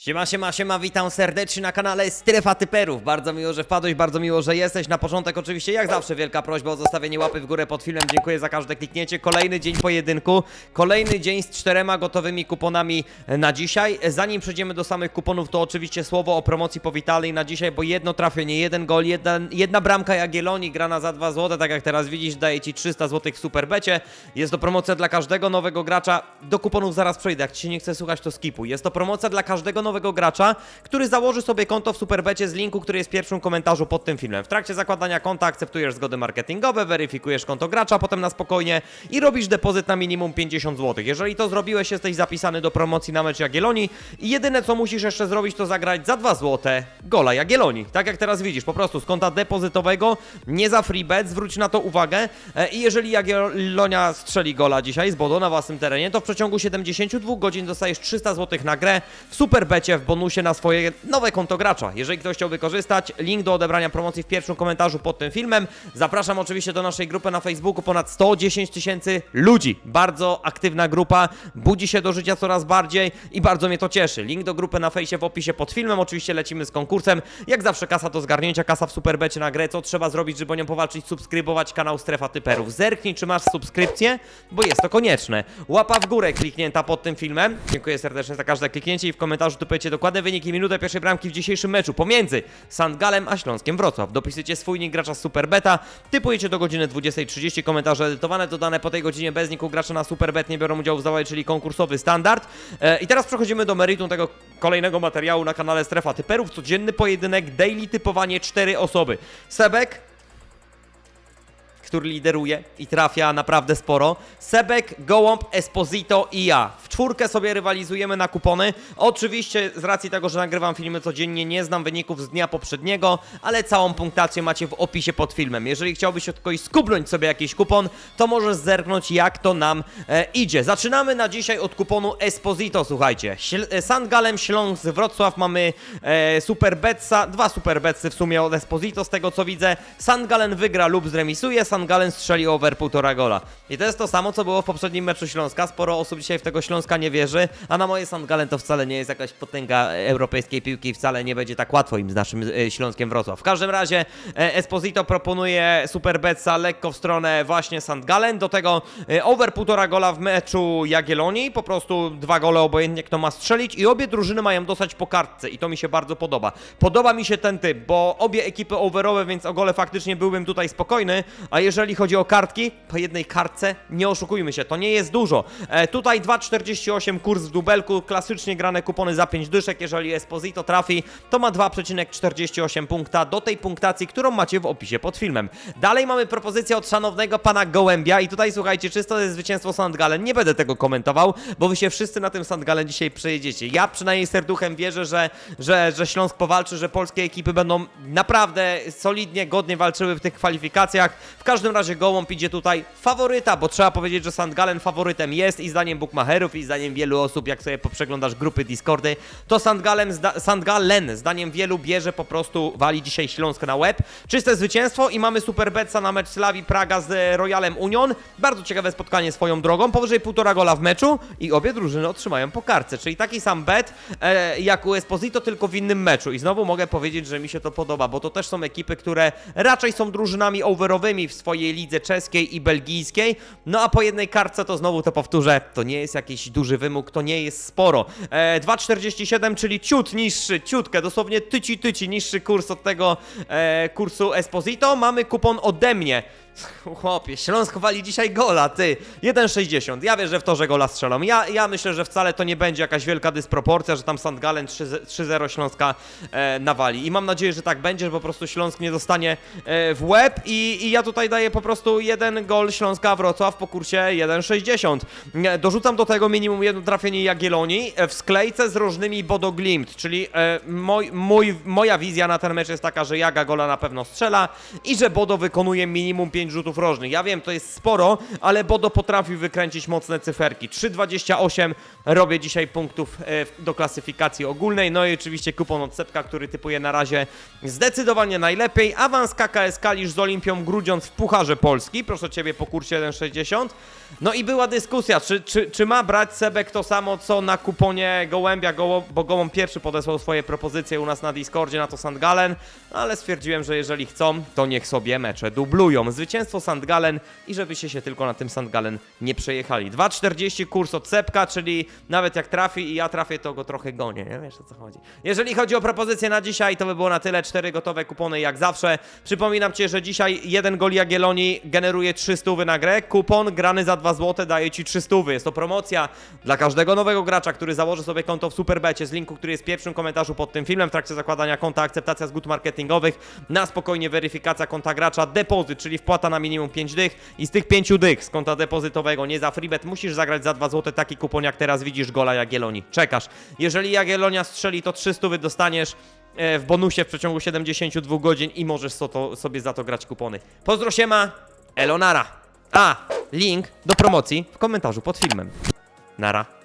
Siema, siema, siema, witam serdecznie na kanale Strefa Typerów. Bardzo miło, że wpadłeś, bardzo miło, że jesteś. Na początek oczywiście, jak zawsze, wielka prośba o zostawienie łapy w górę pod filmem. Dziękuję za każde kliknięcie. Kolejny dzień pojedynku, kolejny dzień z czterema gotowymi kuponami na dzisiaj. Zanim przejdziemy do samych kuponów, to oczywiście słowo o promocji powitalnej na dzisiaj, bo jedno trafienie, jeden gol, jedna, jedna bramka Jagiellonii grana za 2 zł, tak jak teraz widzisz, daje Ci 300 zł w Superbecie. Jest to promocja dla każdego nowego gracza. Do kuponów zaraz przejdę, jak Ci się nie chce słuchać, to skipu. Jest to promocja dla każdego nowego gracza, który założy sobie konto w Superbecie z linku, który jest w pierwszym komentarzu pod tym filmem. W trakcie zakładania konta akceptujesz zgody marketingowe, weryfikujesz konto gracza, potem na spokojnie i robisz depozyt na minimum 50 zł. Jeżeli to zrobiłeś, jesteś zapisany do promocji na mecz Jagiellonii i jedyne co musisz jeszcze zrobić, to zagrać za 2 zł gola Jagiellonii. Tak jak teraz widzisz, po prostu z konta depozytowego, nie za free bet, zwróć na to uwagę. E, I jeżeli Jagiellonia strzeli gola dzisiaj z Bodo na własnym terenie, to w przeciągu 72 godzin dostajesz 300 zł na grę w Superbecie w bonusie na swoje nowe konto gracza. Jeżeli ktoś chciał wykorzystać, link do odebrania promocji w pierwszym komentarzu pod tym filmem. Zapraszam oczywiście do naszej grupy na Facebooku, ponad 110 tysięcy ludzi. Bardzo aktywna grupa, budzi się do życia coraz bardziej i bardzo mnie to cieszy. Link do grupy na fejsie w opisie pod filmem. Oczywiście lecimy z konkursem. Jak zawsze kasa do zgarnięcia, kasa w Superbecie na grę. Co trzeba zrobić, żeby o nią powalczyć? Subskrybować kanał Strefa Typerów. Zerknij, czy masz subskrypcję, bo jest to konieczne. Łapa w górę kliknięta pod tym filmem. Dziękuję serdecznie za każde kliknięcie i w komentarzu typujecie dokładne wyniki minutę pierwszej bramki w dzisiejszym meczu pomiędzy Sandgalem a Śląskiem Wrocław. Dopisujecie swój nick gracza z Superbeta, typujecie do godziny 20.30, komentarze edytowane, dodane po tej godzinie bez niku gracza na Superbet nie biorą udziału w zabawie, czyli konkursowy standard. E, I teraz przechodzimy do meritum tego kolejnego materiału na kanale Strefa Typerów. Codzienny pojedynek, daily typowanie, cztery osoby. Sebek, który lideruje i trafia naprawdę sporo. Sebek, Gołąb, Esposito i ja. W czwórkę sobie rywalizujemy na kupony. Oczywiście z racji tego, że nagrywam filmy codziennie, nie znam wyników z dnia poprzedniego, ale całą punktację macie w opisie pod filmem. Jeżeli chciałbyś od kogoś skubnąć sobie jakiś kupon, to możesz zerknąć jak to nam e, idzie. Zaczynamy na dzisiaj od kuponu Esposito, słuchajcie. Śl- e, Sandgalem Śląsk Wrocław mamy e, Superbetsa, dwa Superbetsy w sumie od Esposito z tego co widzę. Sandgalen wygra lub zremisuje, Sandgalen strzeli over półtora gola. I to jest to samo co było w poprzednim meczu Śląska. Sporo osób dzisiaj w tego Śląska nie wierzy, a na moje Sandgalen to wcale nie jest jakaś potęga europejskiej piłki wcale nie będzie tak łatwo im z naszym e, Śląskiem Wrocław. W każdym razie e, Esposito proponuje Superbetsa lekko w stronę właśnie Sandgalen, do tego e, over półtora gola w meczu Jagiellonii, po prostu dwa gole obojętnie kto ma strzelić i obie drużyny mają dostać po kartce i to mi się bardzo podoba. Podoba mi się ten typ, bo obie ekipy overowe, więc o gole faktycznie byłbym tutaj spokojny, a jeżeli chodzi o kartki, po jednej kartce nie oszukujmy się, to nie jest dużo. E, tutaj 2,48 kurs w dubelku, klasycznie grane kupony za 5 dyszek, jeżeli Esposito trafi, to ma 2,48 punkta do tej punktacji, którą macie w opisie pod filmem. Dalej mamy propozycję od szanownego pana Gołębia i tutaj słuchajcie, czysto jest zwycięstwo Sandgalen, nie będę tego komentował, bo wy się wszyscy na tym Sandgalen dzisiaj przejedziecie. Ja przynajmniej serduchem wierzę, że, że, że Śląsk powalczy, że polskie ekipy będą naprawdę solidnie, godnie walczyły w tych kwalifikacjach. W każdym razie Gołąb idzie tutaj faworyta, bo trzeba powiedzieć, że Sandgalen faworytem jest i zdaniem bookmacherów i zdaniem wielu osób, jak sobie poprzeglądasz grupy Discordy, to Sandgalen, zda, Sandgalen zdaniem wielu bierze po prostu, wali dzisiaj Śląsk na łeb. Czyste zwycięstwo i mamy Superbetsa na mecz Slawii Praga z e, Royalem Union. Bardzo ciekawe spotkanie swoją drogą, powyżej półtora gola w meczu i obie drużyny otrzymają po kartce, czyli taki sam bet e, jak u Esposito, tylko w innym meczu. I znowu mogę powiedzieć, że mi się to podoba, bo to też są ekipy, które raczej są drużynami overowymi w swojej lidze czeskiej i belgijskiej. No a po jednej kartce to znowu to powtórzę, to nie jest jakiś duży wymóg, to nie jest sporo. E, 2,47, czyli ciut niższy, ciutkę, dosłownie tyci tyci niższy kurs od tego e, kursu Esposito. Mamy kupon ode mnie. Chłopie, Śląsk wali dzisiaj gola, ty. 1,60. Ja wierzę w to, że gola strzelą. Ja, ja myślę, że wcale to nie będzie jakaś wielka dysproporcja, że tam Sandgalen 3-0 Śląska e, nawali. I mam nadzieję, że tak będzie, że po prostu Śląsk nie dostanie e, w łeb. I, I ja tutaj daję po prostu jeden gol Śląska Wrocław po kursie 1,60. E, Dorzucam do tego minimum jedno trafienie Jagiellonii e, w sklejce z różnymi Bodo Glimt, czyli e, moj, mój, moja wizja na ten mecz jest taka, że Jaga gola na pewno strzela i że Bodo wykonuje minimum 5 5 rzutów rożnych. Ja wiem, to jest sporo, ale Bodo potrafił wykręcić mocne cyferki. 3,28 robię dzisiaj punktów e, do klasyfikacji ogólnej. No i oczywiście kupon od Sepka, który typuje na razie zdecydowanie najlepiej. Awans KKS Kalisz z Olimpią Grudziądz w Pucharze Polski. Proszę Ciebie po kursie 1,60. No i była dyskusja, czy, czy, czy ma brać Sebek to samo, co na kuponie Gołębia, Goło, bo Gołąb pierwszy podesłał swoje propozycje u nas na Discordzie, na to Sandgalen, ale stwierdziłem, że jeżeli chcą, to niech sobie mecze dublują. Zwycięstwo Sandgalen i żebyście się tylko na tym Sandgalen nie przejechali. 2,40 kurs od Sepka, czyli nawet jak trafi i ja trafię, to go trochę gonię, nie wiesz o co chodzi. Jeżeli chodzi o propozycje na dzisiaj, to by było na tyle. Cztery gotowe kupony jak zawsze. Przypominam Cię, że dzisiaj jeden gol Jagiellonii generuje 300 na grę. Kupon grany za 2 zł daje Ci 300. Jest to promocja dla każdego nowego gracza, który założy sobie konto w Superbecie z linku, który jest w pierwszym komentarzu pod tym filmem w trakcie zakładania konta, akceptacja zgód marketingowych, na spokojnie weryfikacja konta gracza, depozyt, czyli wpłata na minimum 5 dych i z tych 5 dych z konta depozytowego, nie za freebet, musisz zagrać za 2 zł taki kupon, jak teraz widzisz gola Jagiellonii. Czekasz. Jeżeli Jagiellonia strzeli, to 300 dostaniesz e, w bonusie w przeciągu 72 godzin i możesz so to, sobie za to grać kupony. Pozdro siema, Elonara. A, link do promocji w komentarzu pod filmem. Nara.